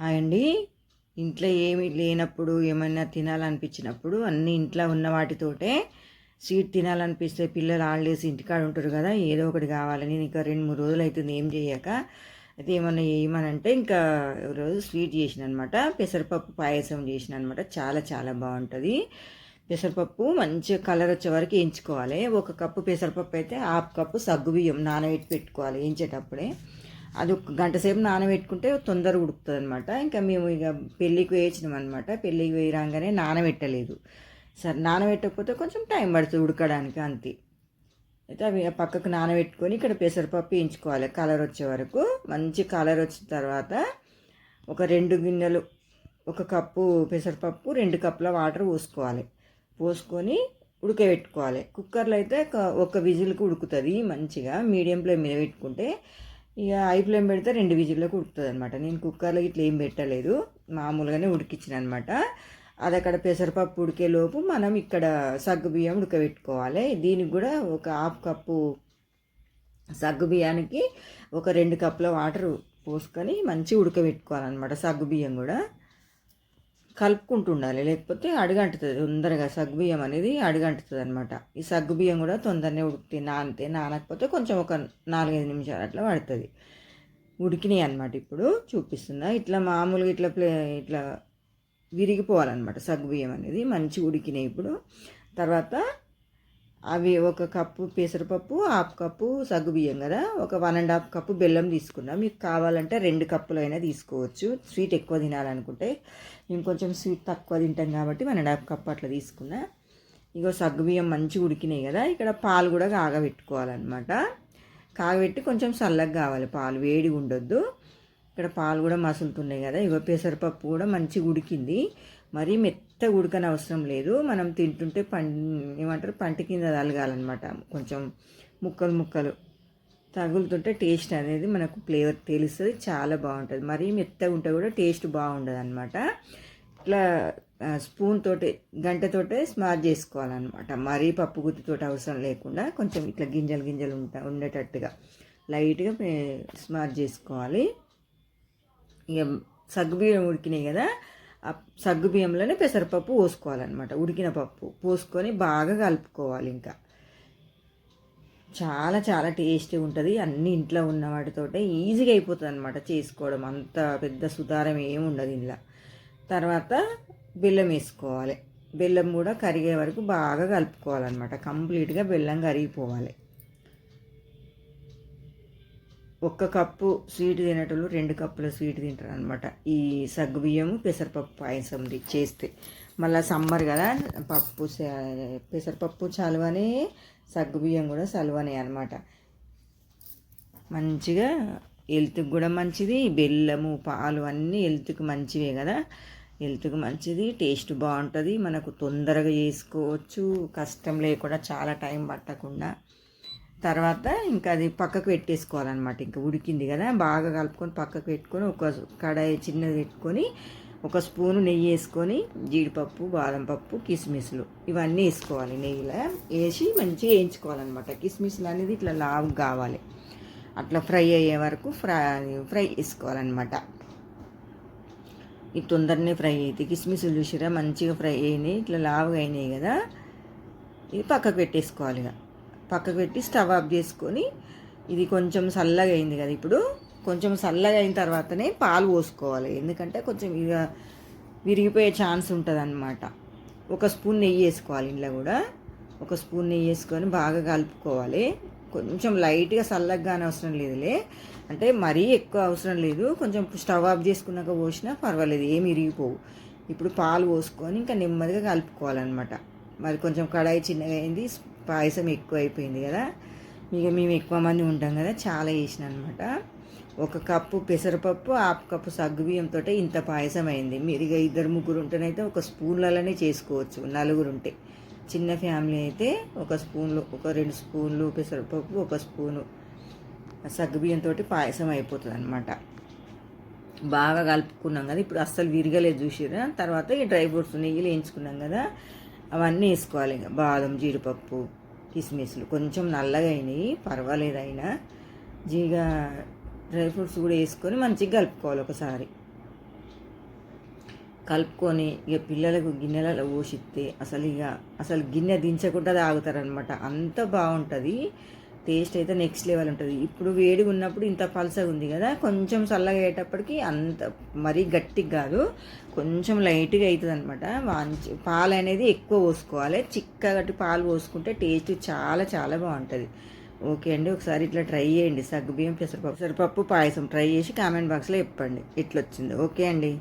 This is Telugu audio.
హాయ్ అండి. ఇంట్లో ఏమి లేనప్పుడు ఏమైనా తినాలనిపించినప్పుడు అన్ని ఇంట్లో ఉన్న వాటితోటే స్వీట్ తినాలనిపిస్తే పిల్లలు హాలిడేస్ ఇంటికాడ ఉంటారు కదా ఏదో ఒకటి కావాలని నేను ఇంకా రెండు మూడు రోజులు అవుతుంది ఏం చేయక. అయితే ఏమన్నా చేయమనంటే ఇంకా రోజు స్వీట్ చేసిన అనమాట పెసరపప్పు పాయసం చేసిన అనమాట చాలా చాలా బాగుంటుంది. పెసరపప్పు మంచిగా కలర్ వచ్చే వరకు వేయించుకోవాలి. ఒక కప్పు పెసరపప్పు అయితే హాఫ్ కప్పు సగ్గుబియ్యం నానబెట్టి పెట్టుకోవాలి వేయించేటప్పుడే. అది ఒక గంట సేపు నానబెట్టుకుంటే తొందరగా ఉడుకుతుంది అనమాట ఇంకా మేము ఇక పెళ్ళికి వేయించినాం అనమాట పెళ్ళికి వేయరాగానే నానబెట్టలేదు. సరే నానబెట్టకపోతే కొంచెం టైం పడుతుంది ఉడకడానికి అంతే. అయితే అవి పక్కకు నానబెట్టుకొని ఇక్కడ పెసరపప్పు వేయించుకోవాలి. కలర్ వచ్చే వరకు. మంచి కలర్ వచ్చిన తర్వాత ఒక రెండు గిన్నెలు ఒక కప్పు పెసరపప్పు రెండు కప్పుల వాటర్ పోసుకోవాలి. పోసుకొని ఉడకబెట్టుకోవాలి. కుక్కర్లో అయితే ఒక- ఒక విజిల్కి ఉడుకుతుంది మంచిగా. మీడియం ఫ్లేమ్ మీద పెట్టుకుంటే ఇక ఐ ఫ్లేమ్ పెడితే రెండు విజిల్లోకి ఉడుకుతుంది అనమాట నేను కుక్కర్లో ఇట్లా ఏం పెట్టలేదు. మామూలుగానే ఉడికించిన అనమాట అది అక్కడ పెసరపప్పు ఉడికే లోపు మనం ఇక్కడ సగ్గు బియ్యం ఉడకబెట్టుకోవాలి. దీనికి కూడా ఒక హాఫ్ కప్పు సగ్గు బియ్యానికి ఒక రెండు కప్పుల వాటర్ పోసుకొని మంచిగా ఉడకబెట్టుకోవాలన్నమాట సగ్గు బియ్యం కూడా. కలుపుకుంటుండాలి. లేకపోతే అడుగంటుతుంది. తొందరగా సగ్గుబియ్యం అనేది అడుగంటుతుంది అనమాట ఈ సగ్గుబియ్యం కూడా తొందరనే ఉడికితే నానితే నానకపోతే కొంచెం ఒక నాలుగైదు నిమిషాలు అట్లా పడుతుంది. ఉడికినాయి అనమాట ఇప్పుడు. చూపిస్తుందా ఇట్లా మామూలుగా ఇట్లా ప్లే ఇట్లా విరిగిపోవాలన్నమాట సగ్గుబియ్యం అనేది. మంచి ఉడికినాయి ఇప్పుడు. తర్వాత అవి ఒక కప్పు పెసరపప్పు హాఫ్ కప్పు సగ్గుబియ్యం కదా. ఒక వన్ అండ్ హాఫ్ కప్పు బెల్లం తీసుకున్నా. మీకు కావాలంటే రెండు కప్పులు అయినా తీసుకోవచ్చు. స్వీట్ ఎక్కువ తినాలనుకుంటే మేము కొంచెం స్వీట్ తక్కువ తింటాం కాబట్టి వన్ అండ్ హాఫ్ కప్ అట్లా తీసుకున్నా. ఇగో సగ్గుబియ్యం మంచిగా ఉడికినాయి కదా. ఇక్కడ పాలు కూడా కాగబెట్టుకోవాలన్నమాట. కాగబెట్టి కొంచెం చల్లగా కావాలి. పాలు వేడిగా ఉండొద్దు. ఇక్కడ పాలు కూడా మసులుతున్నాయి కదా. ఇగో పెసరపప్పు కూడా మంచిగా ఉడికింది. మరీ మెత్తగా ఉడకని అవసరం లేదు. మనం తింటుంటే పం ఏమంటారు పంట కింద తలగాలన్నమాట. కొంచెం ముక్కలు ముక్కలు తగులుతుంటే టేస్ట్ అనేది మనకు ఫ్లేవర్ తెలుస్తుంది చాలా బాగుంటుంది. మరీ మెత్తగా ఉంటే కూడా టేస్ట్ బాగుండదు అనమాట ఇట్లా స్పూన్ తోటి గంటతోటే స్మార్ట్ చేసుకోవాలన్నమాట. మరీ పప్పు గుత్తితోటి అవసరం లేకుండా కొంచెం ఇట్లా గింజలు గింజలు ఉంటా ఉండేటట్టుగా లైట్గా స్మార్ట్ చేసుకోవాలి. ఇక సగ్గుబియ్యం ఉడికినాయి కదా సగ్గుబియ్యంలోనే పెసరపప్పు పోసుకోవాలన్నమాట. ఉడికిన పప్పు పోసుకొని బాగా కలుపుకోవాలి ఇంకా. చాలా చాలా టేస్టీ ఉంటుంది. అన్ని ఇంట్లో ఉన్న వాటితోటే ఈజీగా అయిపోతుంది అనమాట చేసుకోవడం. అంత పెద్ద సుతారం ఏమి ఉండదు ఇంట్లో తర్వాత బెల్లం వేసుకోవాలి. బెల్లం కూడా కరిగే వరకు బాగా కలుపుకోవాలన్నమాట. కంప్లీట్గా బెల్లం కరిగిపోవాలి. ఒక్క కప్పు స్వీట్ తినేటోళ్ళు రెండు కప్పుల స్వీట్ తింటారు అనమాట ఈ సగ్గు బియ్యము పెసరపప్పు పాయసం చేస్తే. మళ్ళీ సమ్మర్ కదా పప్పు పెసరపప్పు చలువనే సగ్గు బియ్యం కూడా చలువనే అనమాట మంచిగా హెల్త్కి కూడా మంచిది బెల్లము పాలు అన్నీ హెల్త్కి మంచివే కదా. హెల్త్కి మంచిది టేస్ట్ బాగుంటుంది మనకు తొందరగా చేసుకోవచ్చు కష్టం లేకుండా చాలా టైం పట్టకుండా. తర్వాత ఇంకా అది పక్కకు పెట్టేసుకోవాలన్నమాట. ఇంకా ఉడికింది కదా బాగా కలుపుకొని పక్కకు పెట్టుకొని ఒక కడాయి చిన్నది పెట్టుకొని ఒక స్పూను నెయ్యి వేసుకొని జీడిపప్పు బాదం పప్పు కిస్మిస్లు ఇవన్నీ వేసుకోవాలి నెయ్యిలో. వేసి మంచిగా వేయించుకోవాలన్నమాట. కిస్మిస్లు అనేది ఇట్లా లావు కావాలి. అట్లా ఫ్రై అయ్యే వరకు ఫ్రై ఫ్రై చేసుకోవాలన్నమాట ఇది తొందరనే ఫ్రై అవుతాయి కిస్మిస్లు చూసిరా మంచిగా ఫ్రై అయినాయి. ఇట్లా లావుగా అయినాయి కదా. ఇవి పక్కకు పెట్టేసుకోవాలి ఇక. పక్కకు పెట్టి స్టవ్ ఆఫ్ చేసుకొని ఇది కొంచెం చల్లగా అయింది కదా ఇప్పుడు. కొంచెం చల్లగా అయిన తర్వాతనే పాలు పోసుకోవాలి. ఎందుకంటే కొంచెం ఇక విరిగిపోయే ఛాన్స్ ఉంటుంది అనమాట ఒక స్పూన్ నెయ్యి వేసుకోవాలి ఇంట్లో కూడా. ఒక స్పూన్ నెయ్యి వేసుకొని బాగా కలుపుకోవాలి. కొంచెం లైట్గా చల్లగానే అవసరం లేదులే. అంటే మరీ ఎక్కువ అవసరం లేదు. కొంచెం స్టవ్ ఆఫ్ చేసుకున్నాక పోసినా పర్వాలేదు. ఏమి ఇరిగిపోవు ఇప్పుడు పాలు పోసుకొని ఇంకా నెమ్మదిగా కలుపుకోవాలన్నమాట. మరి కొంచెం కడాయి చిన్నగా అయింది. పాయసం ఎక్కువ అయిపోయింది కదా. ఇక మేము ఎక్కువ మంది ఉంటాం కదా చాలా వేసిన అనమాట ఒక కప్పు పెసరపప్పు హాఫ్ కప్పు సగ్గుబియ్యంతో ఇంత పాయసం అయింది. మీరు ఇక ఇద్దరు ముగ్గురు ఉంటేనైతే ఒక స్పూన్లలోనే చేసుకోవచ్చు నలుగురు ఉంటే. చిన్న ఫ్యామిలీ అయితే ఒక స్పూన్లు ఒక రెండు స్పూన్లు పెసరపప్పు ఒక స్పూను సగ్గుబియ్యంతో పాయసం అయిపోతుంది అనమాట బాగా కలుపుకున్నాం కదా ఇప్పుడు అస్సలు విరగలేదు చూసిరా తర్వాత ఈ డ్రై ఫ్రూట్స్ నెయ్యిలు వేయించుకున్నాం కదా. అవన్నీ వేసుకోవాలి ఇంకా. బాదం జీడిపప్పు కిస్మిస్లు. కొంచెం నల్లగా అయినాయి. పర్వాలేదు అయినా. జీగా డ్రై ఫ్రూట్స్ కూడా వేసుకొని మంచిగా కలుపుకోవాలి ఒకసారి. కలుపుకొని ఇక పిల్లలకు గిన్నెలలో పోసిస్తే అసలు ఇక అసలు గిన్నె దించకుండా తాగుతారనమాట అంత బాగుంటుంది. టేస్ట్ అయితే నెక్స్ట్ లెవెల్ ఉంటుంది. ఇప్పుడు వేడిగా ఉన్నప్పుడు ఇంత పలసగా ఉంది కదా కొంచెం చల్లగా అయ్యేటప్పటికి అంత మరీ గట్టిగా కాదు కొంచెం లైట్గా అవుతుంది అనమాట మంచి పాలు అనేది ఎక్కువ పోసుకోవాలి. చిక్కగట్టి పాలు పోసుకుంటే టేస్ట్ చాలా చాలా బాగుంటుంది. ఓకే అండి ఒకసారి ఇట్లా ట్రై చేయండి. సగ్గుబియ్యం పెసరపప్పు పెసరపప్పు పాయసం ట్రై చేసి కామెంట్ బాక్స్లో చెప్పండి. ఇట్లా వచ్చింది ఓకే అండి.